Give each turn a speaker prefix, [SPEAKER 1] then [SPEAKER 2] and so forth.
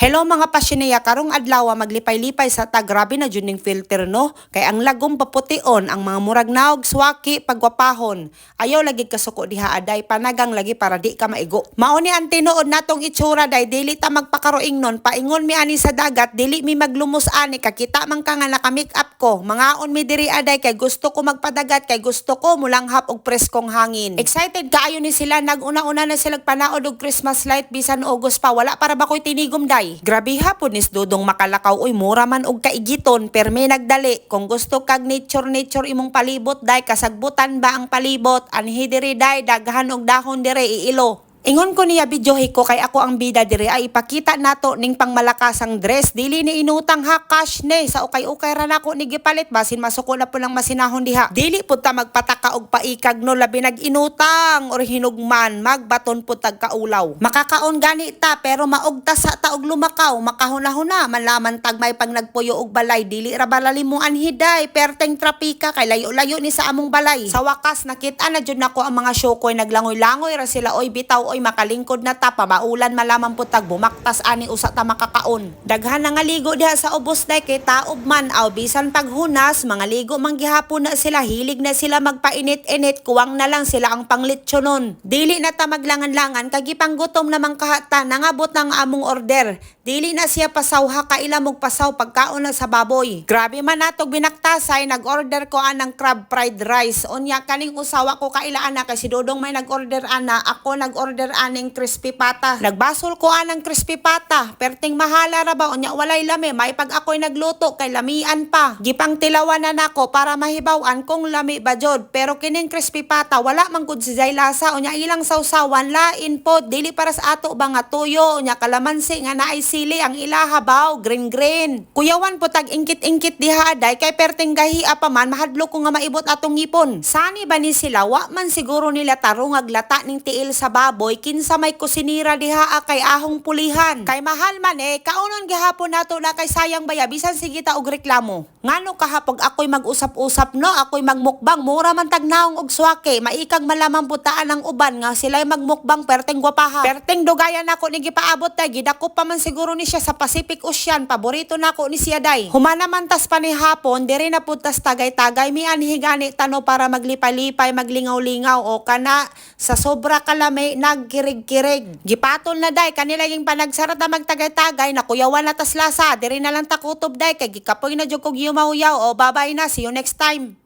[SPEAKER 1] Hello mga pasyoneya, karong adlaw maglipay-lipay sa ta grabe na jud ning filter no. Kay ang lagom papution ang mga murag naog swaki pagwapahon. Ayaw lagi kasuko diha aday panagang lagi para di ka maigo. Mao ni ang tinuod natong itsura day dili ta magpakaroing non paingon mi ani sa dagat dili mi maglumos ani kakita man ka nga naka make up ko. Mangaon mi diri aday kay gusto ko magpadagat kay gusto ko mulanghap og preskong hangin. Excited kaayo ni sila naguna-una na sila panaod og Christmas light bisan August pa wala para ba ko'y tinigom day. Grabe hapon nis dudong makalakaw. Oy mura man og kaigiton perme nagdali. Kung gusto kag nature nature imong palibot day kasagbutan ba ang palibot? Anhi diri day daghan og dahon diri iilo. Ingon ko niya videohi ko kay ako ang bida dire ay ipakita nato ning pangmalakasang dress. Dili ni inutang ha? Cash ne? Sa ukay-ukay ra nako ni gipalit basin masuko na po lang masinahon diha. Dili pud ta magpataka og paikag no? Labi nag inutang or hinugman magbaton pud tag kaulaw. Makakaon gani ta pero maugta sa ta og lumakaw makahuna-huna. Malaman tag may pang nagpuyo og balay dili ra balali mo anhiday perteng trapika kay layo-layo ni sa among balay. Sa wakas nakita na jud nako ang mga syokoy naglangoy-langoy ra sila. Oy bitaw oy makalingkod na ta pamaulan malaman po tag bumaktas ani usa ta makakaon. Daghan nga ligo diha sa ubos day kay taob man aw bisan paghunas mga ligo man na sila hilig na sila magpainit-init kuwang na lang sila ang panglitsonon. Dili na ta maglangan-langan kay gipanggutom namang kahata nangabot ng among order. Dili na siya pasawha kaila mog pasaw pagkaon na sa baboy. Grabe man natog binaktasay nag-order ko anang crab fried rice. Unya kaning usawa ko kaila ana kay si Dodong may nag-order ana ako nag-order aning crispy pata. Nagbasol ko anang crispy pata. Perting mahala ra ba? Unya walay lami. May pag ako'y nagluto kay lamian pa. Gipang tilawan na nako para mahibaw-an kung lami ba jod? Pero kining crispy pata wala man gud si Jay lasa. Unya ilang sausawan lain po. Dili para sa ato ba nga tuyo? Unya kalamansi nga naay sili. Ang ilaha baw green green. Kuyawan po tag ingkit-ingkit diha aday. Kay perting gahi pa man mahadlo ko nga maibot atong ngipon. Sani ba ni sila? Wa man siguro nila tarong aglata ning tiil sa baboy kinsa may kusinira diha kay ahong pulihan. Kay mahal man eh. Kaunon gihapon nato na kay sayang baya. Bisan sige ta og reklamo. Ngano kahapog ako'y mag-usap-usap no? Ako'y magmukbang. Mura man tag naong og swake. Maikag malaman putaan ang uban nga sila'y magmukbang perteng gwapaha. Perteng dugayan nako ni gipaabot tay. Gidako pa man siguro ni siya sa Pacific Ocean. Paborito nako ni siya day. Humana man tas pa ni hapon diri na putas tagay-tagay. Mi anhi gani tano para maglipay-lipay maglingaw-lingaw. O kana sa sobra kalami nagkirig-kirig gipatol na day. Kanila yung panagsarata magtagay-tagay na kuyawan na tas diri na lang takutob day. Kay gikapoy na jud kog yumaw-yaw. O babay na. See you next time